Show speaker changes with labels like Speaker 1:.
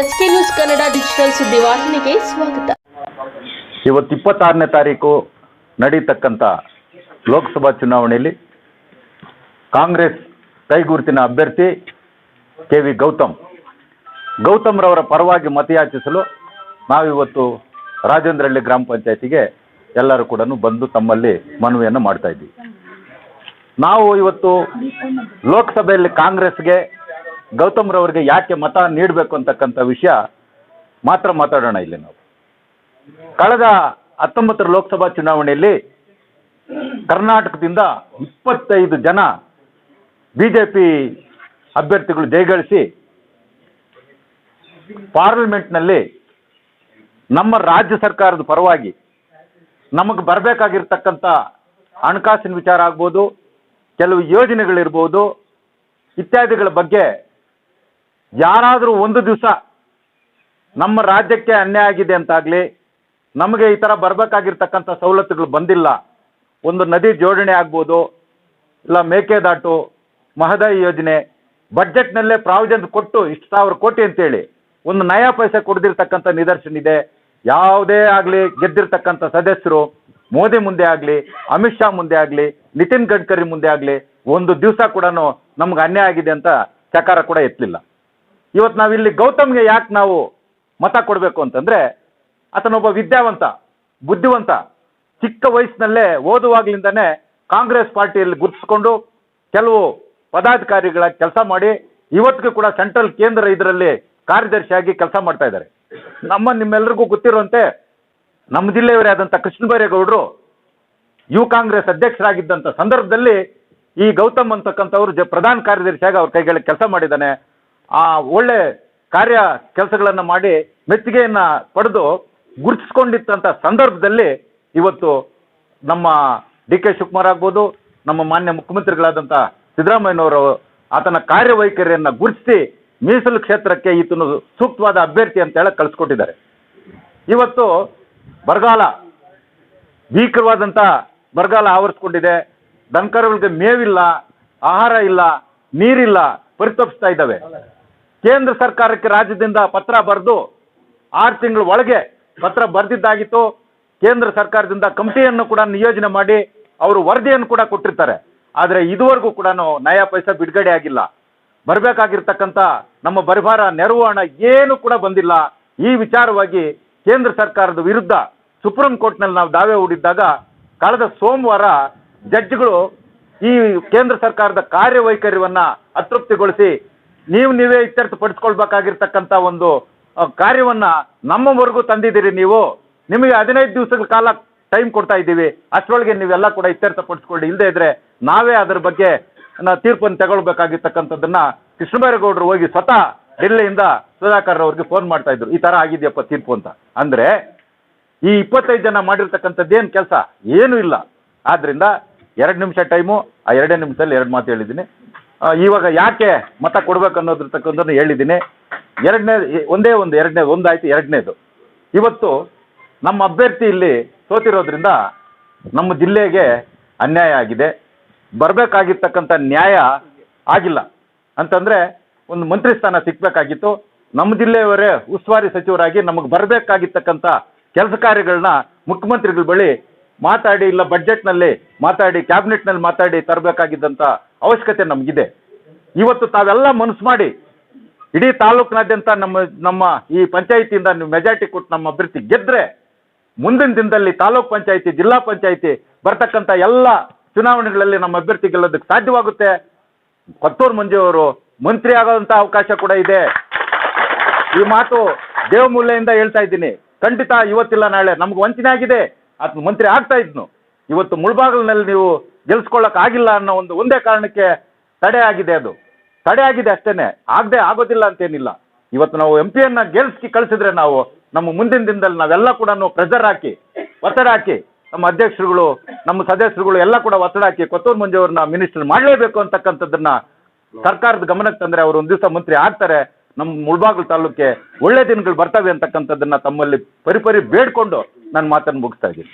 Speaker 1: S K news Kannada digital ಸುದ್ದಿವಾಹಿನಿಗೆ ಸ್ವಾಗತ.
Speaker 2: ಇವತ್ತು ಇಪ್ಪತ್ತಾರನೇ ತಾರೀಕು ನಡೀತಕ್ಕಂಥ ಲೋಕಸಭಾ ಚುನಾವಣೆಯಲ್ಲಿ ಕಾಂಗ್ರೆಸ್ ಕೈಗುರುತಿನ ಅಭ್ಯರ್ಥಿ ಕೆ ವಿ ಗೌತಮ್. ಗೌತಮ್ರವರ ಪರವಾಗಿ ಮತಯಾಚಿಸಲು ನಾವಿವತ್ತು ರಾಜೇಂದ್ರಹಳ್ಳಿ ಗ್ರಾಮ ಪಂಚಾಯತಿಗೆ ಎಲ್ಲರೂ ಕೂಡ ಬಂದು ತಮ್ಮಲ್ಲಿ ಮನವಿಯನ್ನು ಮಾಡ್ತಾ ಇದ್ದೀವಿ. ನಾವು ಇವತ್ತು ಲೋಕಸಭೆಯಲ್ಲಿ ಕಾಂಗ್ರೆಸ್ಗೆ ಗೌತಮ್ರವರಿಗೆ ಯಾಕೆ ಮತ ನೀಡಬೇಕು ಅಂತಕ್ಕಂಥ ವಿಷಯ ಮಾತ್ರ ಮಾತಾಡೋಣ ಇಲ್ಲಿ ನಾವು. ಕಳೆದ ಹತ್ತೊಂಬತ್ತರ ಲೋಕಸಭಾ ಚುನಾವಣೆಯಲ್ಲಿ ಕರ್ನಾಟಕದಿಂದ ಇಪ್ಪತ್ತೈದು ಜನ ಬಿಜೆಪಿ ಅಭ್ಯರ್ಥಿಗಳು ಜಯಗಳಿಸಿ ಪಾರ್ಲಿಮೆಂಟ್ನಲ್ಲಿ ನಮ್ಮ ರಾಜ್ಯ ಸರ್ಕಾರದ ಪರವಾಗಿ ನಮಗೆ ಬರಬೇಕಾಗಿರ್ತಕ್ಕಂಥ ಹಣಕಾಸಿನ ವಿಚಾರ ಆಗ್ಬೋದು, ಕೆಲವು ಯೋಜನೆಗಳಿರ್ಬೋದು ಇತ್ಯಾದಿಗಳ ಬಗ್ಗೆ ಯಾರಾದರೂ ಒಂದು ದಿವಸ ನಮ್ಮ ರಾಜ್ಯಕ್ಕೆ ಅನ್ಯಾಯ ಆಗಿದೆ ಅಂತಾಗಲಿ, ನಮಗೆ ಈ ಥರ ಬರಬೇಕಾಗಿರ್ತಕ್ಕಂಥ ಸವಲತ್ತುಗಳು ಬಂದಿಲ್ಲ, ಒಂದು ನದಿ ಜೋಡಣೆ ಆಗ್ಬೋದು, ಇಲ್ಲ ಮೇಕೆದಾಟು, ಮಹದಾಯಿ ಯೋಜನೆ, ಬಜೆಟ್ನಲ್ಲೇ ಪ್ರಾವಿಜನ್ ಕೊಟ್ಟು ಇಷ್ಟು ಸಾವಿರ ಕೋಟಿ ಅಂತೇಳಿ ಒಂದು ನಯಾ ಪೈಸೆ ಕೊಡದಿರ್ತಕ್ಕಂಥ ನಿದರ್ಶನ ಇದೆ. ಯಾವುದೇ ಆಗಲಿ ಗೆದ್ದಿರ್ತಕ್ಕಂಥ ಸದಸ್ಯರು, ಮೋದಿ ಮುಂದೆ ಆಗಲಿ, ಅಮಿತ್ ಶಾ ಮುಂದೆ ಆಗಲಿ, ನಿತಿನ್ ಗಡ್ಕರಿ ಮುಂದೆ ಆಗಲಿ, ಒಂದು ದಿವಸ ಕೂಡ ನಮ್ಗೆ ಅನ್ಯಾಯ ಆಗಿದೆ ಅಂತ ಚಕಾರ ಕೂಡ ಎತ್ತಲಿಲ್ಲ. ಇವತ್ತು ನಾವು ಇಲ್ಲಿ ಗೌತಮ್ಗೆ ಯಾಕೆ ನಾವು ಮತ ಕೊಡಬೇಕು ಅಂತಂದ್ರೆ, ಆತನೊಬ್ಬ ವಿದ್ಯಾವಂತ, ಬುದ್ಧಿವಂತ, ಚಿಕ್ಕ ವಯಸ್ಸಿನಲ್ಲೇ ಓದುವಾಗ್ಲಿಂದನೇ ಕಾಂಗ್ರೆಸ್ ಪಾರ್ಟಿಯಲ್ಲಿ ಗುರುತಿಸ್ಕೊಂಡು ಕೆಲವು ಪದಾಧಿಕಾರಿಗಳ ಕೆಲಸ ಮಾಡಿ, ಇವತ್ತಿಗೂ ಕೂಡ ಸೆಂಟ್ರಲ್ ಕೇಂದ್ರ ಇದರಲ್ಲಿ ಕಾರ್ಯದರ್ಶಿಯಾಗಿ ಕೆಲಸ ಮಾಡ್ತಾ ಇದ್ದಾರೆ. ನಮ್ಮ ನಿಮ್ಮೆಲ್ಲರಿಗೂ ಗೊತ್ತಿರುವಂತೆ, ನಮ್ಮ ಜಿಲ್ಲೆಯವರೇ ಆದಂಥ ಕೃಷ್ಣ ಬೈರೇಗೌಡರು, ಯು ಕಾಂಗ್ರೆಸ್ ಅಧ್ಯಕ್ಷರಾಗಿದ್ದಂಥ ಸಂದರ್ಭದಲ್ಲಿ ಈ ಗೌತಮ್ ಅಂತಕ್ಕಂಥವ್ರು ಜ, ಪ್ರಧಾನ ಕಾರ್ಯದರ್ಶಿಯಾಗಿ ಅವ್ರ ಕೈಗಳಿಗೆ ಕೆಲಸ ಮಾಡಿದ್ದಾನೆ. ಆ ಒಳ್ಳೆ ಕಾರ್ಯ ಕೆಲಸಗಳನ್ನು ಮಾಡಿ ಮೆಚ್ಚುಗೆಯನ್ನ ಪಡೆದು ಗುರುತಿಸ್ಕೊಂಡಿದ್ದಂಥ ಸಂದರ್ಭದಲ್ಲಿ ಇವತ್ತು ನಮ್ಮ ಡಿ ಕೆ ಶಿವಕುಮಾರ್ ಆಗ್ಬೋದು, ನಮ್ಮ ಮಾನ್ಯ ಮುಖ್ಯಮಂತ್ರಿಗಳಾದಂಥ ಸಿದ್ದರಾಮಯ್ಯನವರು ಆತನ ಕಾರ್ಯವೈಖರಿಯನ್ನು ಗುರುತಿಸಿ ಮೀಸಲು ಕ್ಷೇತ್ರಕ್ಕೆ ಈತನು ಸೂಕ್ತವಾದ ಅಭ್ಯರ್ಥಿ ಅಂತ ಹೇಳಿ ಕಳಿಸ್ಕೊಟ್ಟಿದ್ದಾರೆ. ಇವತ್ತು ಬರಗಾಲ ಭೀಕರವಾದಂತ ಬರಗಾಲ ಆವರಿಸ್ಕೊಂಡಿದೆ. ದನಕರುಗಳಿಗೆ ಮೇವಿಲ್ಲ, ಆಹಾರ ಇಲ್ಲ, ನೀರಿಲ್ಲ ಪರಿತಪಿಸ್ತಾ ಇದ್ದಾವೆ. ಕೇಂದ್ರ ಸರ್ಕಾರಕ್ಕೆ ರಾಜ್ಯದಿಂದ ಪತ್ರ ಬರೆದು ಆರು ತಿಂಗಳ ಒಳಗೆ ಪತ್ರ ಬರೆದಿದ್ದಾಗಿತ್ತು. ಕೇಂದ್ರ ಸರ್ಕಾರದಿಂದ ಕಮಿಟಿಯನ್ನು ಕೂಡ ನಿಯೋಜನೆ ಮಾಡಿ ಅವರು ವರದಿಯನ್ನು ಕೂಡ ಕೊಟ್ಟಿರ್ತಾರೆ. ಆದರೆ ಇದುವರೆಗೂ ಕೂಡ ನಯಾ ಪೈಸ ಬಿಡುಗಡೆ ಆಗಿಲ್ಲ. ಬರಬೇಕಾಗಿರ್ತಕ್ಕಂಥ ನಮ್ಮ ಪರಿಹಾರ, ನೆರವು ಹಣ ಏನು ಕೂಡ ಬಂದಿಲ್ಲ. ಈ ವಿಚಾರವಾಗಿ ಕೇಂದ್ರ ಸರ್ಕಾರದ ವಿರುದ್ಧ ಸುಪ್ರೀಂ ಕೋರ್ಟ್ನಲ್ಲಿ ನಾವು ದಾವೆ ಹೂಡಿದ್ದಾಗ, ಕಳೆದ ಸೋಮವಾರ ಜಡ್ಜ್ಗಳು ಈ ಕೇಂದ್ರ ಸರ್ಕಾರದ ಕಾರ್ಯವೈಖರಿವನ್ನ ಅತೃಪ್ತಿಗೊಳಿಸಿ ನೀವು ನೀವೇ ಇತ್ಯರ್ಥಪಡಿಸ್ಕೊಳ್ಬೇಕಾಗಿರ್ತಕ್ಕಂಥ ಒಂದು ಕಾರ್ಯವನ್ನ ನಮ್ಮವರೆಗೂ ತಂದಿದ್ದೀರಿ ನೀವು. ನಿಮಗೆ ಹದಿನೈದು ದಿವಸಗಳ ಕಾಲ ಟೈಮ್ ಕೊಡ್ತಾ ಇದ್ದೀವಿ. ಅಷ್ಟರೊಳಗೆ ನೀವೆಲ್ಲ ಕೂಡ ಇತ್ಯರ್ಥಪಡಿಸ್ಕೊಳ್ಳಿ. ಇಲ್ಲದೆ ಇದ್ರೆ ನಾವೇ ಅದರ ಬಗ್ಗೆ ತೀರ್ಪನ್ನು ತಗೊಳ್ಬೇಕಾಗಿರ್ತಕ್ಕಂಥದ್ದನ್ನ ಕೃಷ್ಣಬೈರೇಗೌಡರು ಹೋಗಿ ಸ್ವತಃ ಡೆಲ್ಲಿಯಿಂದ ಸುಧಾಕರ್ ಅವ್ರಿಗೆ ಫೋನ್ ಮಾಡ್ತಾ ಇದ್ರು. ಈ ತರ ಆಗಿದೆಯಪ್ಪ ತೀರ್ಪು ಅಂತ. ಅಂದ್ರೆ ಈ ಇಪ್ಪತ್ತೈದು ಜನ ಮಾಡಿರ್ತಕ್ಕಂಥದ್ದು ಏನು ಕೆಲಸ? ಏನೂ ಇಲ್ಲ. ಆದ್ರಿಂದ ಎರಡು ನಿಮಿಷ ಟೈಮು, ಆ ಎರಡೇ ನಿಮಿಷದಲ್ಲಿ ಎರಡು ಮಾತು ಹೇಳಿದ್ದೀನಿ. ಇವಾಗ ಯಾಕೆ ಮತ ಕೊಡ್ಬೇಕು ಅನ್ನೋದಿರ್ತಕ್ಕಂಥದ್ದು ಹೇಳಿದ್ದೀನಿ. ಎರಡನೇ, ಒಂದೇ ಒಂದು ಎರಡನೇ ಒಂದಾಯ್ತು, ಎರಡನೇದು. ಇವತ್ತು ನಮ್ಮ ಅಭ್ಯರ್ಥಿ ಇಲ್ಲಿ ಸೋತಿರೋದ್ರಿಂದ ನಮ್ಮ ಜಿಲ್ಲೆಗೆ ಅನ್ಯಾಯ ಆಗಿದೆ. ಬರಬೇಕಾಗಿರ್ತಕ್ಕಂಥ ನ್ಯಾಯ ಆಗಿಲ್ಲ. ಅಂತಂದ್ರೆ ಒಂದು ಮಂತ್ರಿ ಸ್ಥಾನ ಸಿಕ್ಬೇಕಾಗಿತ್ತು. ನಮ್ಮ ಜಿಲ್ಲೆಯವರೇ ಉಸ್ತುವಾರಿ ಸಚಿವರಾಗಿ ನಮಗೆ ಬರಬೇಕಾಗಿರ್ತಕ್ಕಂಥ ಕೆಲಸ ಕಾರ್ಯಗಳನ್ನ ಮುಖ್ಯಮಂತ್ರಿಗಳ ಬಳಿ ಮಾತಾಡಿ ಇಲ್ಲ ಬಡ್ಜೆಟ್ನಲ್ಲಿ ಮಾತಾಡಿ ಕ್ಯಾಬಿನೆಟ್ನಲ್ಲಿ ಮಾತಾಡಿ ತರಬೇಕಾಗಿದ್ದಂಥ ಅವಶ್ಯಕತೆ ನಮಗಿದೆ. ಇವತ್ತು ತಾವೆಲ್ಲ ಮನಸ್ಸು ಮಾಡಿ, ಇಡೀ ತಾಲೂಕಿನಾದ್ಯಂತ ನಮ್ಮ ನಮ್ಮ ಈ ಪಂಚಾಯಿತಿಯಿಂದ ನೀವು ಮೆಜಾರಿಟಿ ಕೊಟ್ಟು ನಮ್ಮ ಅಭ್ಯರ್ಥಿ ಗೆದ್ರೆ, ಮುಂದಿನ ದಿನದಲ್ಲಿ ತಾಲೂಕ್ ಪಂಚಾಯಿತಿ, ಜಿಲ್ಲಾ ಪಂಚಾಯಿತಿ ಬರ್ತಕ್ಕಂಥ ಎಲ್ಲ ಚುನಾವಣೆಗಳಲ್ಲಿ ನಮ್ಮ ಅಭ್ಯರ್ಥಿ ಗೆಲ್ಲೋದಕ್ಕೆ ಸಾಧ್ಯವಾಗುತ್ತೆ. ಕೊತ್ತೂರು ಮಂಜು ಅವರು ಮಂತ್ರಿ ಆಗೋವಂಥ ಅವಕಾಶ ಕೂಡ ಇದೆ. ಈ ಮಾತು ದೇವಮೂಲೆಯಿಂದ ಹೇಳ್ತಾ ಇದ್ದೀನಿ. ಖಂಡಿತ ಇವತ್ತಿಲ್ಲ ನಾಳೆ. ನಮ್ಗೆ ವಂಚನೆ ಆಗಿದೆ. ಆತ ಮಂತ್ರಿ ಆಗ್ತಾ ಇದ್ನು. ಇವತ್ತು ಮುಳ್ಬಾಗಿಲಿನಲ್ಲಿ ನೀವು ಗೆಲ್ಸ್ಕೊಳ್ಳಕ್ ಆಗಿಲ್ಲ ಅನ್ನೋ ಒಂದು ಒಂದೇ ಕಾರಣಕ್ಕೆ ತಡೆ ಆಗಿದೆ ಅದು. ತಡೆ ಆಗಿದೆ ಅಷ್ಟೇನೆ. ಆಗದೆ ಆಗೋದಿಲ್ಲ ಅಂತೇನಿಲ್ಲ. ಇವತ್ತು ನಾವು ಎಂ ಪಿಯನ್ನ ಗೆಲ್ಸ್ಕಿ ಕಳಿಸಿದ್ರೆ ನಾವು ನಮ್ಮ ಮುಂದಿನ ದಿನದಲ್ಲಿ ನಾವೆಲ್ಲ ಕೂಡ ಪ್ರೆಷರ್ ಹಾಕಿ, ಒತ್ತಡ ಹಾಕಿ, ನಮ್ಮ ಅಧ್ಯಕ್ಷರುಗಳು, ನಮ್ಮ ಸದಸ್ಯರುಗಳು ಎಲ್ಲ ಕೂಡ ಒತ್ತಡ ಹಾಕಿ ಕೊತ್ತೂರು ಮಂಜು ಅವ್ರನ್ನ ಮಿನಿಸ್ಟರ್ ಮಾಡಲೇಬೇಕು ಅಂತಕ್ಕಂಥದ್ದನ್ನ ಸರ್ಕಾರದ ಗಮನಕ್ಕೆ ತಂದ್ರೆ ಅವರು ಒಂದು ದಿವಸ ಮಂತ್ರಿ ಆಗ್ತಾರೆ. ನಮ್ಮ ಮುಳ್ಬಾಗಿಲು ತಾಲೂಕೆ ಒಳ್ಳೆ ದಿನಗಳು ಬರ್ತವೆ ಅಂತಕ್ಕಂಥದ್ದನ್ನ ತಮ್ಮಲ್ಲಿ ಪರಿಪರಿ ಬೇಡ್ಕೊಂಡು ನನ್ನ ಮಾತನ್ನು ಮುಗಿಸ್ತಾ ಇದ್ದೀನಿ.